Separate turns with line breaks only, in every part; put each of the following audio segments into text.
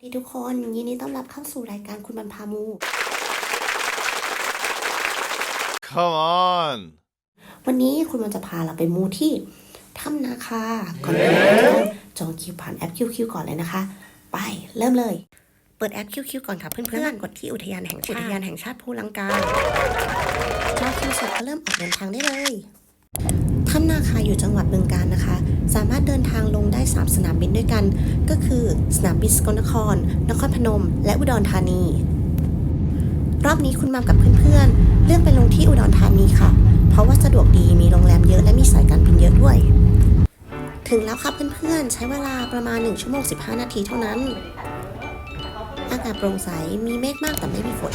สวัสดีทุกคนยินดีต้อนรับเข้าสู่รายการคุณบรรพามู
Come on.
วันนี้คุณมันจะพาเราไปมูที่ถ้ำนาคาก่อนอื่นเราจองคิวผ่านแอป QQ ก่อนเลยนะคะ ไปเริ่มเลย เปิดแอป QQ ก่อนค่ะเพื่อนๆกดที่อุทยานแห่งชาติอุทยานแห่งชาติภูลังกาจองคิวเสร็จก็เริ่มออกเดินทางได้เลย ถ้ำนาคาอยู่จังหวัดบึงกาฬนะคะ สามารถเดินทางลงได้ 3 สนามบินด้วยกัน ก็คือสนามบินสกลนคร นครพนม และอุดรธานี รอบนี้คุณมัมกับเพื่อนๆ เลือกไปลงที่อุดรธานีค่ะ เพราะว่าสะดวกดีมีโรงแรมเยอะและมีสายการบินเยอะด้วย ถึงแล้วครับเพื่อนๆ ใช้เวลาประมาณ 1 ชั่วโมง 15 นาทีเท่านั้น อากาศโปร่งใสมีเมฆมากแต่ไม่มีฝน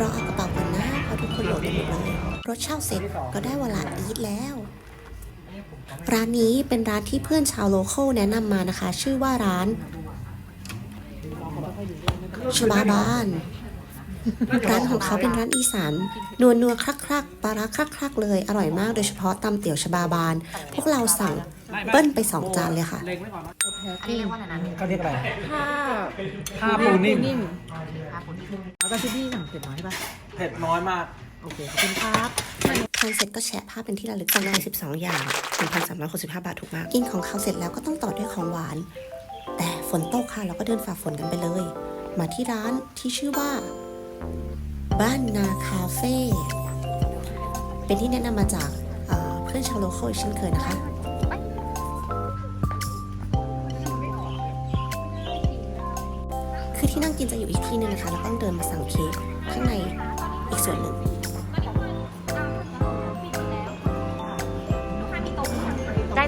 รอเอากระเป๋าก่อนนะเพราะทุกคนโหลดกันหมดเลยรถเช่าเสร็จก็ได้เวลาอีทแล้ว ร้านนี้เป็นร้านที่เพื่อนชาวโลเคอลแนะนำมานะคะ ชื่อว่าร้านชบาบาน ร้านของเขาเป็นร้านอีสานนัวนัวๆคลักคลักๆปลาร้าคลักคลักๆเลยอร่อยมากโดยเฉพาะตำเตี๋ยวชบาบาน พวกเราสั่งเบิ้ลไปสองจานเลยค่ะ
เล็งไว้ก่อนนะ
อันนี้เรียกว่าอะไรนะ
เขาเรียกอะไร
ผ้า
ผ้าปูนิ่ม
ผ้าปูนิ่ม
แล้วก็ที่พี่สั่งเผ็ดน้อยใช่ปะ
เผ็ดน้อยมาก
โอเคขอบคุณครับ
ทานเสร็จก็แชะภาพเป็นที่ระลึกสั่งไป12 อย่าง 1,365 บาทถูกมาก กินของเขาเสร็จแล้วก็ต้องต่อด้วยของหวาน แต่ฝนตกค่ะเราก็เดินฝ่าฝนกันไปเลย มาที่ร้านที่ชื่อว่า บ้านนาคาเฟ่เป็นที่แนะนำมาจากเอ่อเพื่อนชาวโลโคอีกเช่นเคยนะคะคือที่นั่งกินจะอยู่อีกที่หนึงนะคะ แล้วต้องเดินมาสั่งเค้กข้างในอีกส่วนหนึ่ง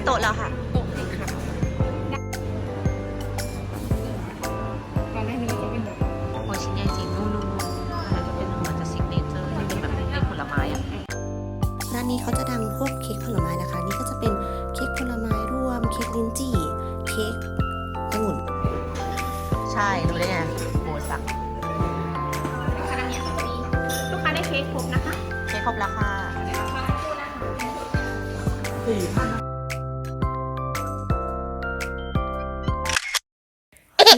โตะแล้วค่ะ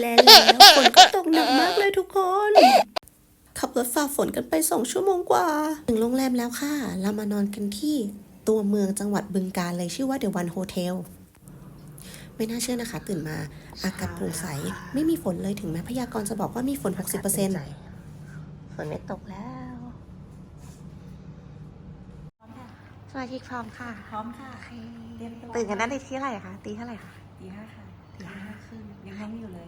และ
แล้วฝนก็ตกหนักมากเลยทุกคน ขับรถฝ่าฝนกันไปสองชั่วโมงกว่า ถึงโรงแรมแล้วค่ะ เรามานอนกันที่ตัวเมืองจังหวัดบึงกาฬเลยชื่อว่าเดวันโฮเทลไม่น่าเชื่อนะคะ ตื่นมาอากาศโปร่งใส ไม่มีฝนเลยถึงแม้พยากรณ์จะบอกว่ามีฝน 60%
ฝนไม่ตกแล้วสมาชิกพร้อมค่ะ
พร้อมค่ะเตรียมตัว
ตื่นกันนั่นในที่เท่าไหร่คะตีเท่าไหร่คะ
ตีห้าค่ะตีห้าครึ่งยังนั่งอยู่เลย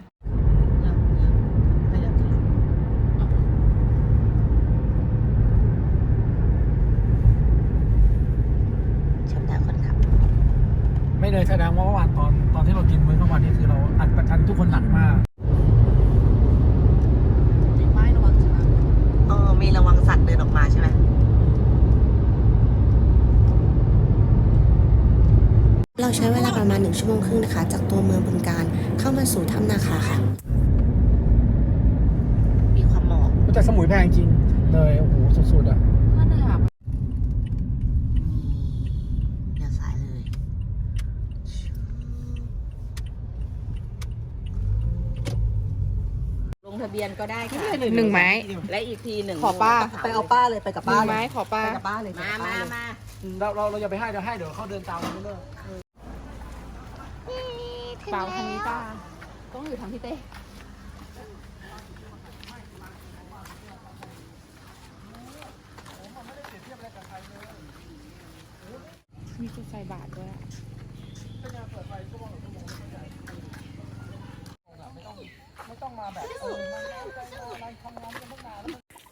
1 ชั่
ว
โมงครึ่งนะคะ จากตัวเมืองบึงการเข้ามาสู่ถ้ำนาคาค่ะ
มีความหมอก
แต่สมุยแพงจริง เลยโอ้โหสุดๆอะ
ก็เนื่
มียวสายเลย
ลงทะเบียนก็ได้ค่ะ
หนึ่งไม้
และอีกทีหนึ่ง
ขอป้า
ไปเอาป้าเลยไปกับป้า
นึ่ง
เล
ไม้ขอป้า
ไปกับป้าเลย
มามา
เมา
เราเราเราอย่าไปให้เราให้เดี๋ยวเขาเดินตามเรื่เลิ
เปล่าทางนี้ป้าต้องอยู่ทางพี่เต้มีจุดใส่บาทด้วยอะ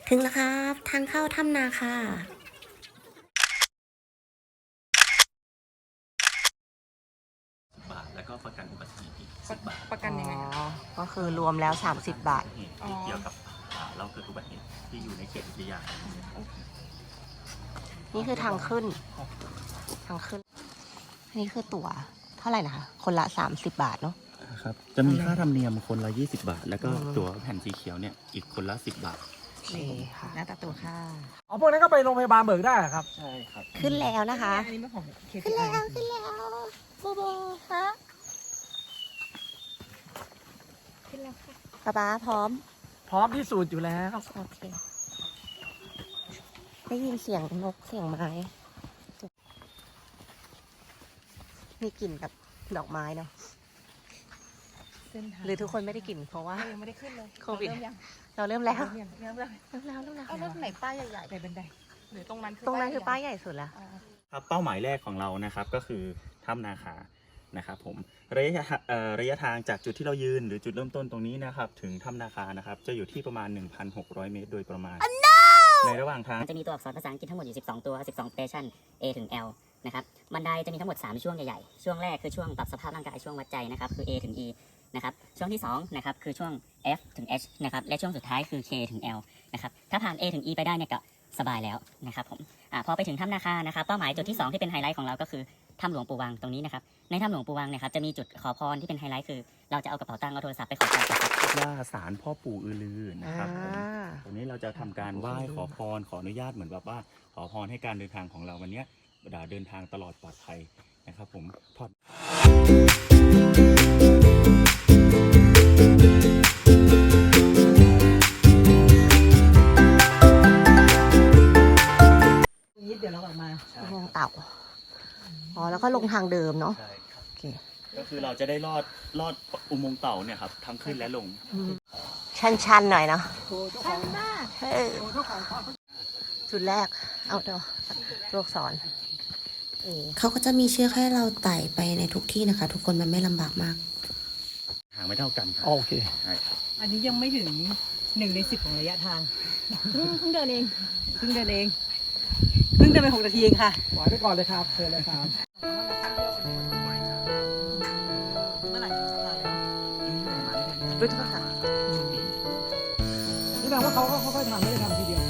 ถึงแล้วครับ ทางเข้าถ้ำนาคา
บาท แล้วก็ประกันอุบัติเหตุอีก10บาท
ประกันยังไง
อ๋อ
อะ
ก็ คือรวมแล้ว 30 บาท
เหตุที่เกี่ยวกับอ่าเราเกิดอุบัติเหตุที่อยู่ในเขตอุทยาน
นี่คือทางขึ้น ทางขึ้น อันนี้คือตั๋วเท่าไหร่นะคะ คนละ 30 บาทเนาะ
ครับ จะมีค่าธรรมเนียมคนละ 20 บาท แล้วก็
อืม
ตั๋วแผ่นสีเขียวเนี่ยอีกคนละ 10 บาท
นี่ค่ะ
หน้าตาตัวค่ะ
ๆอ๋อพวกนั้นก็ไปโรงพยาบาลเบิกได้เหรอครับ
ใช่ครับ
ขึ้นแล้วนะคะ
อันนี้เป็นของ KPI
ขึ้นแล้ว ขึ้นแล้วโบโบฮะ ป๊าป๊าพร้อม
พร้อมที่สุดอยู่แล้ว
โอเค ได้ยินเสียงนกเสียงไม้มีกลิ่นแบบดอกไม้เนาะ
เส้นทาง
หรือทุกคนไม่ได้กลิ่นเพราะว่า
ยังไม่ได้ขึ้นเลย
โควิด
เริ่มยัง
เราเริ่มแล้ว
เริ่มยังเริ่มแล้ว
เริ่มแล้วเริ่มแล้ว
เอาแล้วไหนป้ายใหญ่ๆในบันไดหรือตรงนั้นคือ
ตรงนั้นคือป้าย
ใหญ่
ใหญ่สุดแล้ว
อ๋อ
ครับเป้าหมายแรกของเรานะครับก็คือถ้ำนาคา นะครับผมระยะเอ่อระยะทางจากจุดที่เรายืนหรือจุดเริ่มต้นตรงนี้นะครับถึงถ้ำนาคานะครับจะอยู่ที่ประมาณ 1,600 เมตร โดยประมาณ ในระหว่างทาง
มันจะมีตัวอักษรภาษาอังกฤษทั้งหมดอยู่ 12 ตัว 12 station A ถึง L นะครับบันไดจะมีทั้งหมด 3 ช่วงใหญ่ๆ ช่วงแรกคือช่วงปรับสภาพร่างกายช่วงวัดใจนะครับคือ A ถึง E นะครับช่วงที่2นะครับคือช่วง F ถึง H นะครับและช่วงสุดท้ายคือ K ถึง L นะครับถ้าผ่าน A ถึง E ไปได้เนี่ยก็สบายแล้วนะครับผมอ่าพอไปถึงถ้ำนาคานะครับเป้าหมายจุดที่ 2 ที่เป็นไฮไลท์ของเราก็คือ ถ้ำหลวงปู่วังตรงนี้นะครับ ในถ้ำหลวงปู่วังเนี่ยครับจะมีจุดขอพรที่เป็นไฮไลท์คือ เราจะเอากระเป๋าตังค์เอาโทรศัพท์ไปขอพรจาก
ว่าศาลพ่อปู่อือลือนะครับผม
อ่า
ตรงนี้เราจะทำการไหว้ขอพรขออนุญาตเหมือนแบบว่า ขอพรให้การเดินทางของเราวันเนี้ยเดินทางตลอดปลอดภัยนะครับ ผมถอด
นิดเดี๋ยวเราออกมา
อุโมงค์เต่า อ๋อแล้วก็ลงทางเดิมเนาะ
ใช่ครับ
โอเค
ก็คือเราจะได้ลอดลอดอุโมงค์เต่าเนี่ยครับทั้งขึ้นและลง
ชันๆหน่อยเนาะชันมากจุดแรก เอาเถอะลูกศรเออ
เขาก็จะมีเชือกให้เราไต่ไปในทุกที่นะคะ ทุกคนมันไม่ลำบากมาก
หางไม่เท่ากันครับ
โอเค
ใช่ครับ
อันนี้ยังไม่ถึงหนึ่งในสิบของระยะทาง
เพิ่งเดินเอง
เพิ่งเดินเองเพิ่งเดินไปหกนาทีเองค่ะ
ปล่อยไปก่อนเลยครับเชิญเลยครับ
เมื่อไหร่จะส
ด้วยโทษค่ะ
นี่แปลว่าเขาก็ค่อยๆทำไม่ได้ทำทีเดียว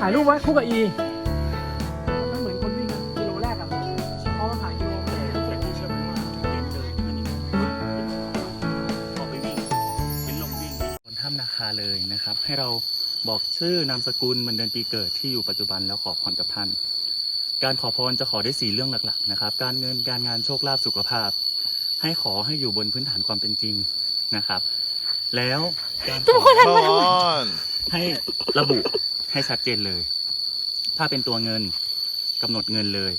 ถ่ายรูปไว้คู่กับอี
นะครับ ให้เราบอกชื่อนามสกุลวันเดือนปีเกิดที่อยู่ปัจจุบันแล้วขอพรกับท่าน การขอพรจะขอได้สี่เรื่องหลักๆนะครับ การเงินการงานโชคลาภสุขภาพ ให้ขอให้อยู่บนพื้นฐานความเป็นจริงนะครับ แล้วการขอ
Come on.
ให้ระบุให้ชัดเจนเลย ถ้าเป็นตัวเงินกำหนดเงินเลย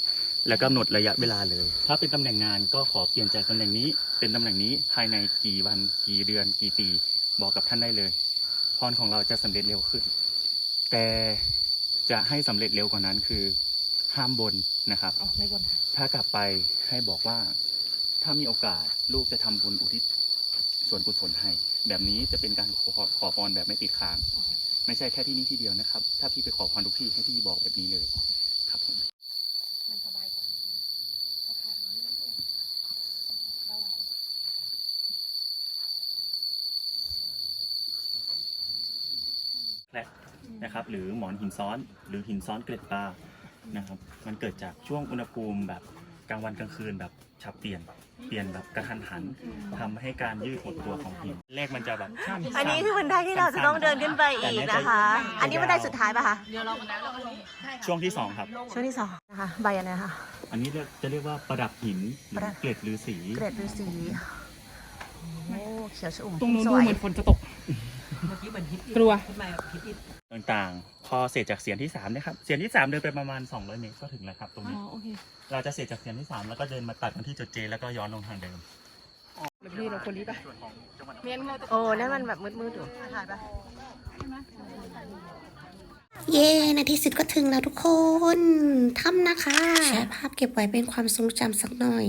แล้วกำหนดระยะเวลาเลย ถ้าเป็นตำแหน่งงานก็ขอเปลี่ยนจากตำแหน่งนี้ เป็นตำแหน่งนี้ภายในกี่วันกี่เดือนกี่ปี บอกกับท่านได้เลยพ รของเราจะสำเร็จเร็วขึ้น แต่จะให้สำเร็จเร็วกว่านั้นคือห้ามบนนะครับ
อ๋อไม่บนค่ะ
ถ้ากลับไปให้บอกว่าถ้ามีโอกาสลูกจะทำบุญอุทิศส่วนกุศลให้ แบบนี้จะเป็นการขอขอพรแบบไม่ติดค้าง ไม่ใช่แค่ที่นี่ที่เดียวนะครับ ถ้าพี่ไปขอพรทุกที่ให้พี่บอกแบบนี้เลยครับผม
มันสบายกว่าสะพานนี้ไม่ถูกเท่าไหร่
แคละ นะครับหรือหมอนหินซ้อนหรือหินซ้อนเกล็ดปลานะครับมันเกิดจากช่วงอุณหภูมิแบบกลางวันกลางคืนแบบฉับเปลี่ยนเปลี่ยนแบบกระทันหันทำให้การยืดหดตัวของหินเลขมันจะแบบ
อันนี้คือบันไดที่เราจะต้องเดินขึ้นไปอีกนะคะ อันนี้บันไดสุดท้ายป่ะคะ
ช่วงที่สองครับ
ช่วงที่สองนะคะใบอันไหนคะ
อันนี้เรียกจะเรียกว่าประดับหินหรื
ประดั
อบเกล็ดฤาษี
เกรดฤาษีโอ้เขียวชอุ่ม
ตรงนู้น
ส
ดู
วย
เหมือนฝนจะตก
เมื่อกี้เหมือนฮิต
กลัว
ขึ้นมาแบบฮิตอิด
ต่างๆ พอเสร็จจากเสียงที่3เนะครับ เสียงที่ 3 เดินไปประมาณ 200 เมตรก็ถึงแล้วครับ ตรง
อ๋อ
นี้
โอเค
เราจะเสร็จจากเสียงที่ 3 แล้วก็เดินมาตัดกันที่จุดเจ แล้วก็ย้อนลงทางเดิม
แบบนี้เราคนนี้ปะเมียนเราจะ
โอ้นั่นมันแบบมืดๆอยู่
ถ่ายปะ
เย้ในที่สุดก็ถึงแล้วทุกคนถ้ำนะคะแชร์ภาพเก็บไว้เป็นความทรงจำสักหน่อย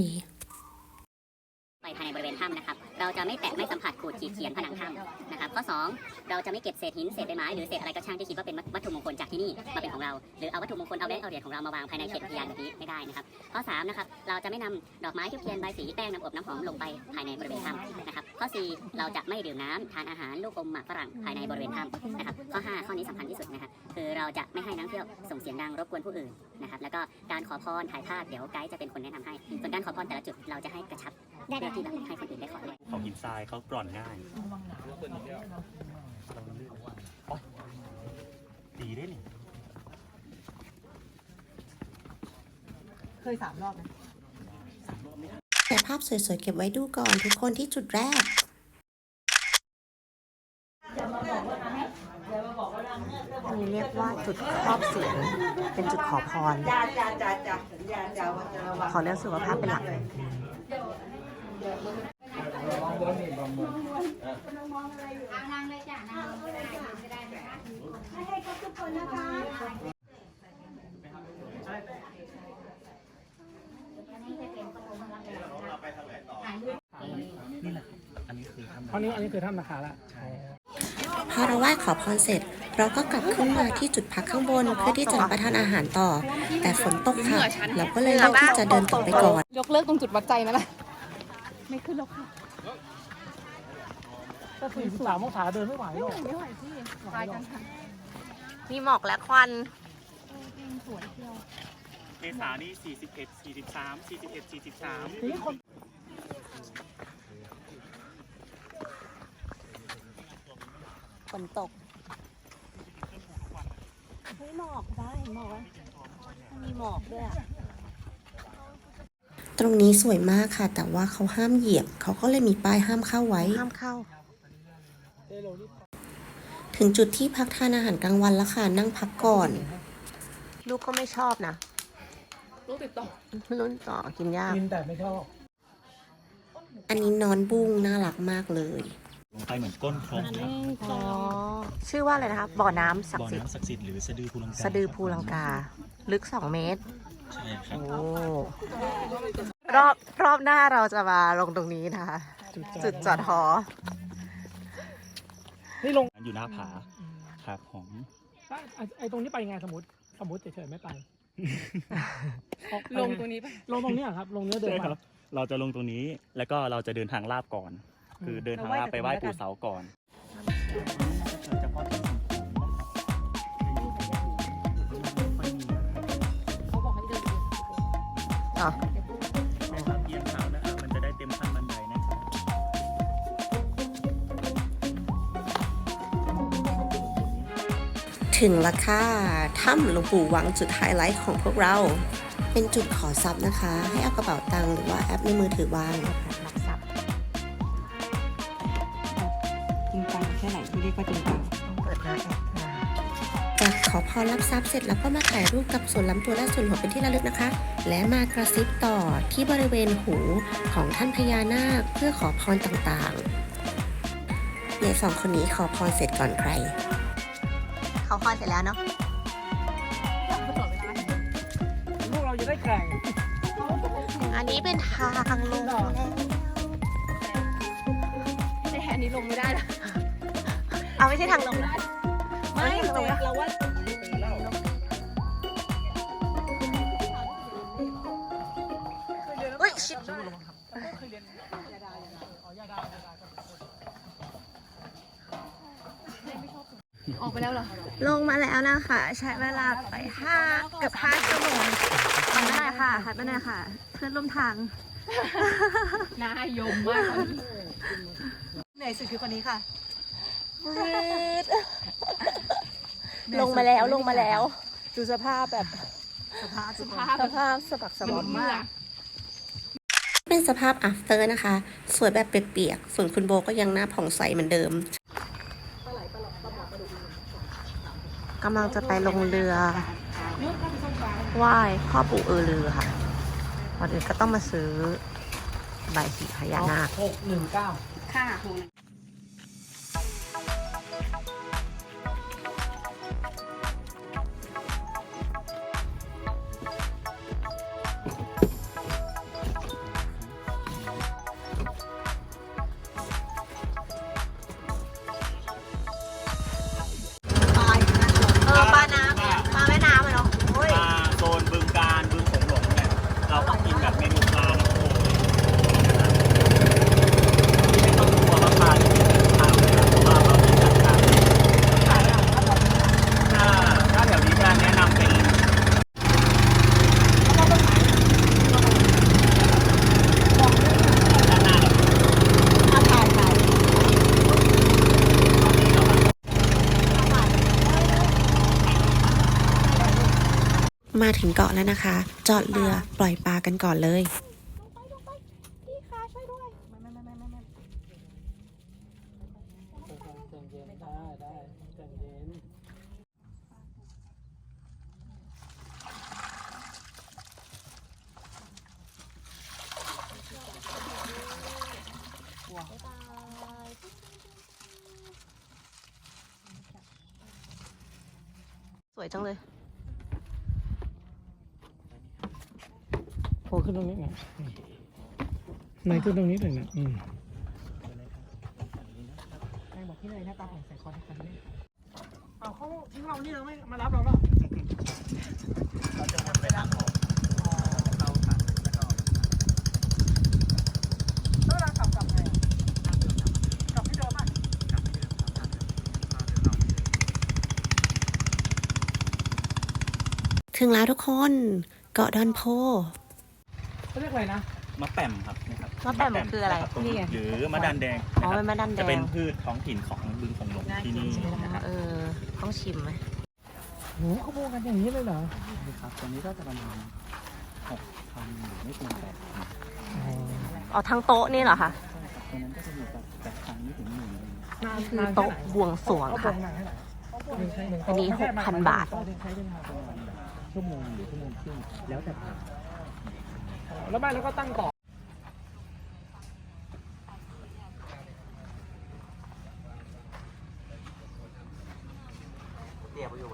ไปภายในบริเวณถ้ำนะครับ เราจะไม่แตะไม่สัมผัสขูดขีดเขียนผนังถ้ำนะครับ ข้อ 2 เราจะไม่เก็บเศษหินเศษใบไม้หรือเศษอะไรก็ช่างที่คิดว่าเป็นวัตถุมงคลจากที่นี่มาเป็นของเรา หรือเอาวัตถุมงคลเอาแบงค์เอาเหรียญของเรามาวางภายในเขตอุทยานแบบนี้ไม่ได้นะครับ ข้อ3นะครับ เราจะไม่นำดอกไม้ทุกเทียนใบสีแป้งน้ำอบน้ำหอมลงไปภายในบริเวณถ้ำนะครับ ข้อ 4 เราจะไม่ดื่มน้ำทานอาหารลูกอมหมากฝรั่งภายในบริเวณถ้ำนะครับ ข้อ 5 ข้อนี้สำคัญที่สุดนะครับ คือเราจะไม่ให้นักท่องเที่ยวส่งเสียงดังรบกวนผู้อื่นนะครับ แล้วก็การขอพรถ่ายภาพเดี๋ยวไกด์จะเป็นคนแนะนำให้ ส่วนการขอพรแต่ละจุดเราจะให้กระชับ ได้ได้ที่แบบให้คนอื่นได้ขอด้วย
เขาหินทรายเขากร่อนง่ายอ๋อดีได้นี่
เคยสามรอบนะ
แต่ภาพสวยๆ เก็บไว้ดูก่อนทุกคนที่จุดแรก
อันนี้เรียกว่าจุดครอบเสียง เป็นจุดขอพร ขอเรื่องสุขภาพเป็นหลัก
นี่แหละอันนี้คือทำ
อันนี้อันนี้คือถ้ำนาคาละ
พอเราไหว้ขอพรเสร็จ เราก็กลับขึ้นมาที่จุดพักข้างบนเพื่อที่จะประทานอาหารต่อ แต่ฝนตกค่ะเราก็เลยเลือกที่จะเดินต่อไปก่อน
ยกเลิกตรงจุดวัดใจนั่นแหละ ไม่ขึ้นแล้วค่ะ
ก็คือสามองศาเดินไม่ไหวหรอก
ไม่ไหวพี่ตายกันค่ะ
มีหมอกและควัน
สวยเที่ยว
เมษานี่41 43 41 43
นี่คน
ฝนตกเฮ้ยหมอกได้หมอกมันมีหมอกด้วยอะ
ตรงนี้สวยมากค่ะ แต่ว่าเขาห้ามเหยียบ เขาก็เลยมีป้ายห้ามเข้าไว้
ห้ามเข้า
ถึงจุดที่พักทานอาหารกลางวันแล้วค่ะ นั่งพักก่อน
ลูกก็ไม่ชอบนะ
ลูกติดต่อ
รุ่นต่อกินยาก
กินแต่ไม่ชอบ
อันนี้นอนบุ้งน่ารักมากเลย
ลงไปเหมือนก้นครกครับ
อ๋อ ชื่อว่าอะไรนะคะ บ่อน้ำศัก
บ่อ
ดิ์สิทธิ์
น้ำศักดิ์สิทธิ์หรือสะดือภูลังกา
สะดือภูลังกา ลึกสองเมตร
ใช่ครับ
โอ้รอบรอบหน้าเราจะมาลงตรงนี้นะคะ จุดจอดหอ
นี่ลง
อยู่หน้าผาครับผม
ไอ้ไอ้ตรงนี้ไปไงสมมติสมมติเฉยๆไม่ไปออกไป
ลงตรงนี้ปะ
ลงตรงเนี้ยครับ ลงเนี้ยเดิน
ใช่
ไป
ครับ เราจะลงตรงนี้แล้วก็เราจะเดินทางลาบก่อน คือเดินทางลาบไปไหว้ปู่เสาก่อนจะ อ๋
อนะ
ครับเอียงเท้านะครับมันจะได้เต็มขั้นบันไดนะครับ
ถึงและค่ะถ้ำหลวงปู่หวังจุดไฮไลท์ของพวกเรา เป็นจุดขอทรัพย์นะคะ ให้เอากระเป๋าตังค์หรือว่าแอปในมือถือวาง
รับทรัพย์
จริงจังแค่ไหนที่เรียกว่าจริงจัง
ต้องเปิดหน้าแอปนะ
จากข อพรรับทรัพย์เสร็จแล้วก็มาถ่ายรูปกับส่วนลำตัวและส่วนหัวเป็นที่ระลึกนะคะ และมากระซิบต่อที่บริเวณหูของท่านพญานาคเพื่อขอพรต่างๆในสองคนนี้ขอพรเสร็จก่อนใคร
เขาคลอดเสร็จแล้วเนาะ
ลูกเราจะได้แข่ง
อันนี้เป็นทางลงแล้ว
แต่อันนี้ลงไม่ได้นะ
เอาไม่ใช่ทางลงนะ
ไม่เจ๊เราว่า
อ
อกไปแล้วเหรอ
ลงมาแล้วนะคะ ใช้เวลาไปห้าเกือบห้าชั่วโมงหันไปหน่อยค่ะหันไปหน่อยค่ะ เพื่อนร่วมทาง
นายมมาก
เหนื่อยสุดคือคนนี้ค่ะ
ลงมาแล้วลงมาแล้ว ดูสภาพแบบ
สภาพ
สภาพ
สภาพสะบักสะบอมมาก
เป็นสภาพ after นะคะ สวยแบบเปียกๆส่วนคุณโบก็ยังหน้าผ่องใสเหมือนเดิม
กำลังจะไปลงเรือไหว้พ่อปู่เออลือค่ะก่อนอื่นก็ต้องมาซื้อใบสีพญานาค
หกหนึ่งเก้า
ค่ะ
มา
ถึงเกาะแล้วนะคะ จอดเรือปล่อยปลากันก่อนเลย
พี่คะช่วยด้วย
สวยจังเลย
โผล่ขึ้นตรงนี้ไงไหนขึ้นตรงนี้เลยนะอืมใครบอกที่ไหนหน้าตาของใส่คอนแทคกันนี่เอาเขาทิ้งเรานี่เราไม่มารับเราแล้ว
เราจะนำไปล้างออกเราตัดแล้วก็
แล้วเวลากลับกลับไงอะกลับที่เดิมอะ
กลับไปเดิมครับเราเดินเอา
ถึงแล้วทุกคน เกาะดอนโพ
เขาเรียกอะไรนะ
มะแปมครับนะครับ
มะแปมคืออะไร
ตง
นี่ไง
หรือมะดันแดง
อ๋อ
นะค
เป็
รับ
นมะดันแด
จะเป็น
ง
พืชท้องถิ่นของบึงของหลงที่นี่นะครับ
เออต้องชิมไหม
โหเขาโมกันอย่างนี้เลยเหรอ
นี่ครับตรงนี้ก็จะประมาณหกพันหรือไม่เกินแปดพัน
อ๋อทั้งโต๊ะนี่เหรอคะ
ตรงนั้นก็จะอยู่กับแปดพันไม่ถึงหมื่นเลย
นาน
คือนา
นแค่
โต๊ะ
ไหน
บวงสรวง
เขาบ
ค่ะ
งนานแค่ไหนหนึ่งใช้หนึ่ง
อันนี้
โต๊ะ
6,000บาท
ใช้เวลาประมาณ
ชั่วโมงหรือชั่วโมงครึ่งแล้วแต่ผ่าน
แล้วไม่แล้วก็ตั้งต่อ
เนี่ยประโย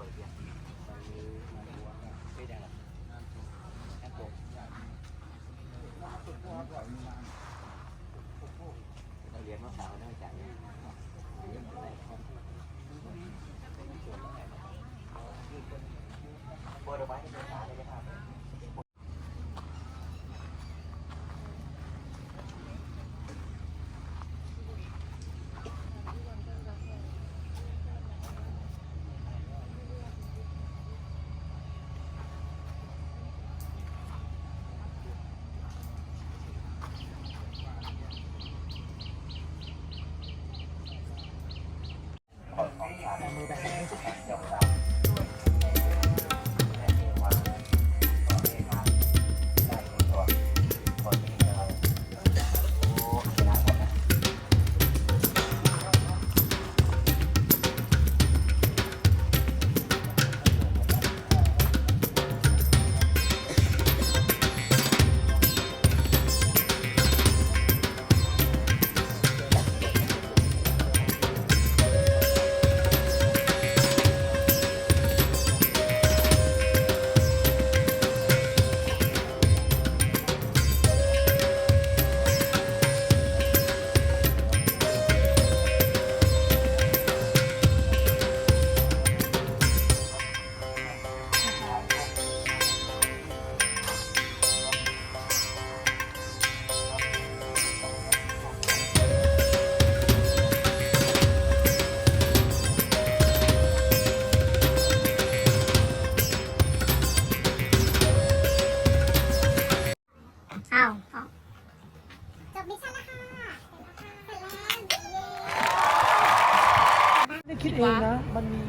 ชน์ คิดเองนะ มันมี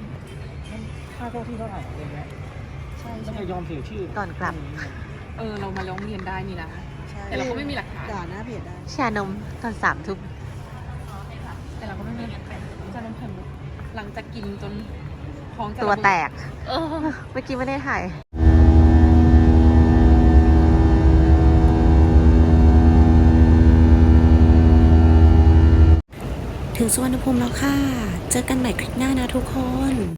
มันค่าเท่าที่เท่าไหร่อะไรเงี้ยใช่ต้องยอมเสียชื่อ
ก่อนกลับ
เออเรามาร้องเรียนได้นี่นะแต่เราก็ไม่มีหลักฐาน
ด่าหน้าเพจได้
ชานมตอนสามทุ่ม
แต่เราก็ไม่มีหลักฐานจะน้ำไข่มุกหลังจากกินจนท้องจะ
ตัว
ระเบิด
แตก
เออ
เมื่อกี้ไม่ได้ถ่าย
ถึงสุวรรณภูมิแล้วค่ะ เจอกันใหม่คลิปหน้านะทุกคน